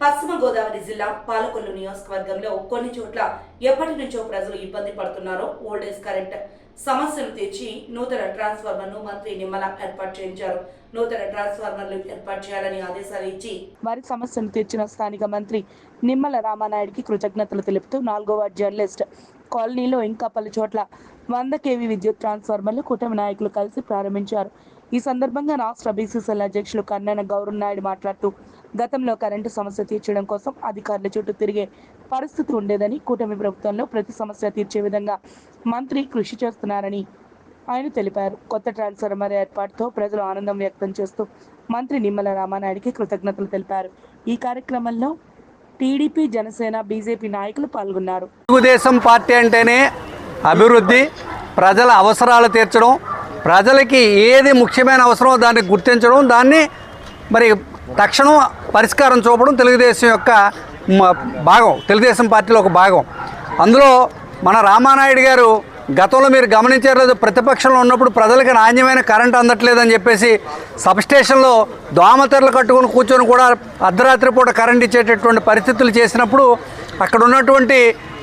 పశ్చిమ గోదావరి జిల్లా పాలకొల్లు నియోజకవర్గంలో కొన్ని చోట్ల ఎప్పటి నుంచో ప్రజలు ఇబ్బంది పడుతున్నారో ఓల్డేజ్ కరెంట్ సమస్యను తీర్చి నూతన ట్రాన్స్ఫార్మర్ను మంత్రి నిమ్మల ఏర్పాటు చేయించారు. నూతన ట్రాన్స్ఫార్మర్లు ఏర్పాటు చేయాలని ఆదేశాలు ఇచ్చి వారి సమస్యను తీర్చిన స్థానిక మంత్రి నిమ్మల రామానాయుడికి కృతజ్ఞతలు తెలుపుతూ నాలుగో వార్డు జర్నలిస్ట్ కాలనీలో ఇంకా పలు చోట్ల వంద కేవీ విద్యుత్ ట్రాన్స్ఫార్మర్లు కూటమి నాయకులు కలిసి ప్రారంభించారు. ఈ సందర్భంగా రాష్ట్ర బీసీసీఎల్ అధ్యక్షులు కన్నన గౌరవ్ నాయుడు మాట్లాడుతూ గతంలో కరెంటు సమస్య తీర్చడం కోసం అధికారుల చుట్టూ తిరిగే పరిస్థితి ఉండేదని కూటమి ప్రభుత్వంలో ప్రతి సమస్య తీర్చే విధంగా మంత్రి కృషి చేస్తున్నారని ఆయన తెలిపారు. కొత్త ట్రాన్స్ఫార్మర్ ఏర్పాటుతో ప్రజలు ఆనందం వ్యక్తం చేస్తూ మంత్రి నిమ్మల రామానాయుడికి కృతజ్ఞతలు తెలిపారు. ఈ కార్యక్రమంలో టీడీపీ జనసేన బీజేపీ నాయకులు పాల్గొన్నారు. తెలుగుదేశం పార్టీ అంటేనే అభివృద్ధి ప్రజల అవసరాలు తీర్చడం ప్రజలకి ఏది ముఖ్యమైన అవసరమో దాన్ని గుర్తించడం దాన్ని మరి తక్షణం పరిష్కారం చూపడం తెలుగుదేశం యొక్క భాగం తెలుగుదేశం పార్టీలో ఒక భాగం. అందులో మన రామానాయుడు గారు గతంలో మీరు గమనించారు లేదు ప్రతిపక్షంలో ఉన్నప్పుడు ప్రజలకు నాణ్యమైన కరెంట్ అందట్లేదని చెప్పేసి సబ్స్టేషన్లో దోమతెరలు కట్టుకొని కూర్చొని కూడా అర్ధరాత్రి పూట కరెంట్ ఇచ్చేటటువంటి పరిస్థితులు చేసినప్పుడు అక్కడ ఉన్నటువంటి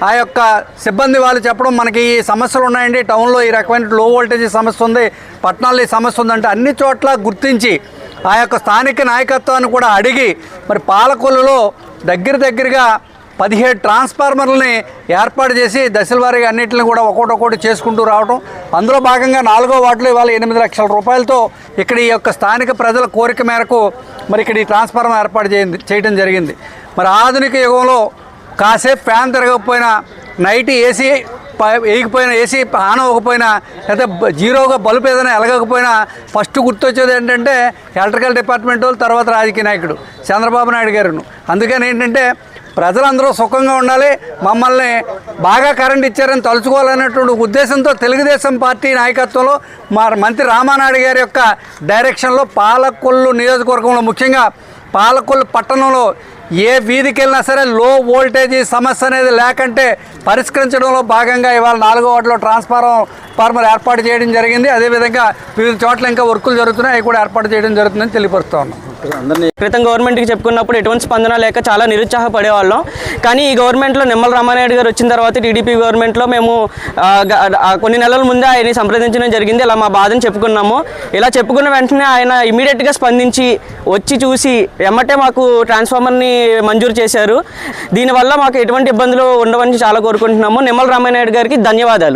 ఆ యొక్క సిబ్బంది వాళ్ళు చెప్పడం మనకి ఈ సమస్యలు ఉన్నాయండి. టౌన్లో ఈ రకమైన లో వోల్టేజ్ సమస్య ఉంది. పట్టణాల్లో ఈ సమస్య ఉందంటే అన్ని చోట్ల గుర్తించి ఆ యొక్క స్థానిక నాయకత్వాన్ని కూడా అడిగి మరి పాలకొల్లులో దగ్గర దగ్గరగా పదిహేడు ట్రాన్స్ఫార్మర్లని ఏర్పాటు చేసి దశలవారీగా అన్నింటిని కూడా ఒక్కొక్కటి చేసుకుంటూ రావడం అందులో భాగంగా నాలుగో వాటిలో ఇవాళ ఎనిమిది లక్షల రూపాయలతో ఇక్కడ ఈ యొక్క స్థానిక ప్రజల కోరిక మేరకు మరి ఇక్కడ ఈ ట్రాన్స్ఫార్మర్ ఏర్పాటు చేయండి చేయడం జరిగింది. మరి ఆధునిక యుగంలో కాసేపు ఫ్యాన్ తిరగకపోయినా నైట్ ఏసీ వేయకపోయినా ఏసీ ఆన్ అవ్వకపోయినా లేదా జీరోగా బల్బు ఏదైనా ఎలగకపోయినా ఫస్ట్ గుర్తొచ్చేది ఏంటంటే ఎలక్ట్రికల్ డిపార్ట్మెంట్ వాళ్ళు తర్వాత రాజకీయ నాయకుడు చంద్రబాబు నాయుడు గారును. అందుకని ఏంటంటే ప్రజలందరూ సుఖంగా ఉండాలి మమ్మల్ని బాగా కరెంట్ ఇచ్చారని తలుచుకోవాలనేటువంటి ఉద్దేశంతో తెలుగుదేశం పార్టీ నాయకత్వంలో మా మంత్రి రామానాయుడు గారి యొక్క డైరెక్షన్లో పాలకొల్లు నియోజకవర్గంలో ముఖ్యంగా పాలకొల్లు పట్టణంలో ఏ వీధికి వెళ్ళినా సరే లో వోల్టేజీ సమస్య అనేది లేకంటే పరిష్కరించడంలో భాగంగా ఇవాళ నాలుగో వాటిలో ట్రాన్స్ఫార్మర్ ఫార్మర్ ఏర్పాటు చేయడం జరిగింది. అదేవిధంగా వివిధ చోట్ల ఇంకా వర్కులు జరుగుతున్నాయి. అవి కూడా ఏర్పాటు చేయడం జరుగుతుందని తెలియపరుస్తూ ఉన్నాం. క్రితం గవర్నమెంట్కి చెప్పుకున్నప్పుడు ఎటువంటి స్పందన లేక చాలా నిరుత్సాహపడేవాళ్ళం కానీ ఈ గవర్నమెంట్లో నిమ్మల రామానాయుడు గారు వచ్చిన తర్వాత టీడీపీ గవర్నమెంట్లో మేము కొన్ని నెలల ముందే ఆయన్ని సంప్రదించడం జరిగింది. ఇలా మా బాధను చెప్పుకున్నాము. ఇలా చెప్పుకున్న వెంటనే ఆయన ఇమీడియట్గా స్పందించి వచ్చి చూసి వెమ్మటే మాకు ట్రాన్స్ఫార్మర్ని మంజూరు చేశారు. దీనివల్ల మాకు ఎటువంటి ఇబ్బందులు ఉండవని చాలా కోరుకుంటున్నాము. నిమ్మల రామానాయుడు గారికి ధన్యవాదాలు.